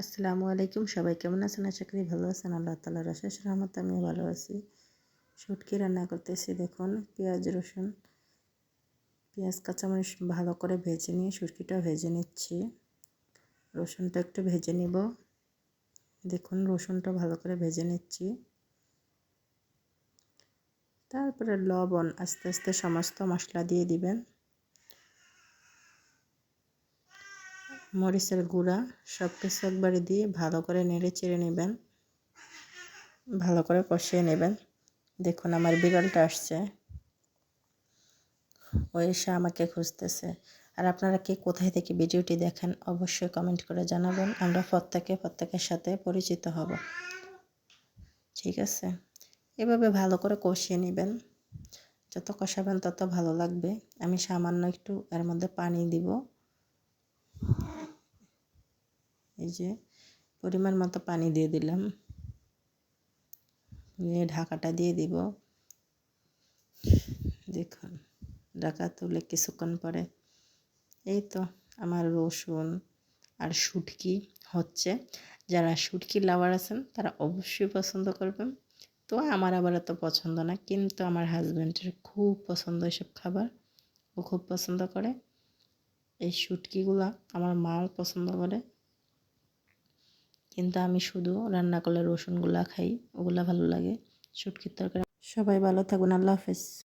আসসালামু আলাইকুম। সবাই কেমন আছেন? আশা করি ভালো আছেন। আল্লাহ তালার আশেষ রহমত আমিও ভালো আছি। শুটকি রান্না করতেছি। দেখুন, পেঁয়াজ, রসুন, পেঁয়াজ, কাঁচামরিচ ভালো করে ভেজে নিয়ে শুটকিটা ভেজে নিচ্ছি। রসুনটা একটু ভেজে নিব। দেখুন, রসুনটা ভালো করে ভেজে নিচ্ছি। তারপরে লবণ আস্তে আস্তে সমস্ত মশলা দিয়ে দিবেন। মরিচের গুঁড়া সব কিছু একবারে দিয়ে ভালো করে নেড়ে চেড়ে নেবেন। ভালো করে কষিয়ে নেবেন। দেখুন আমার বিড়ালটা আসছে। ও এসে আমাকে খুঁজতেছে। আর আপনারা কে কোথায় থেকে ভিডিওটি দেখেন অবশ্যই কমেন্ট করে জানাবেন। আমরা প্রত্যেকে প্রত্যেকের সাথে পরিচিত হব। ঠিক আছে? এভাবে ভালো করে কষিয়ে নেবেন। যত কষাবেন তত ভালো লাগবে। আমি সামান্য একটু এর মধ্যে পানি দিব। এই যে পরিমাণ মতো পানি দিয়ে দিলাম। নিয়ে ঢাকাটা দিয়ে দিব। দেখুন, ঢাকা তুলে কিছুক্ষণ পরে এই তো আমার রসুন আর শুটকি হচ্ছে। যারা শুটকি লাভার আছেন, তারা অবশ্যই পছন্দ করবেন। তো আমার আবার এত পছন্দ না, কিন্তু আমার হাজব্যান্ডের খুব পছন্দ এসব খাবার। ও খুব পছন্দ করে। এই শুটকিগুলা আমার মাও পছন্দ করে। কিন্তু আমি শুধু রান্না করলে রসুনগুলা খাই, ওগুলা ভালো লাগে। শুটকির তরকারি সবাই ভালো থাকুন, আল্লাহ হাফেজ।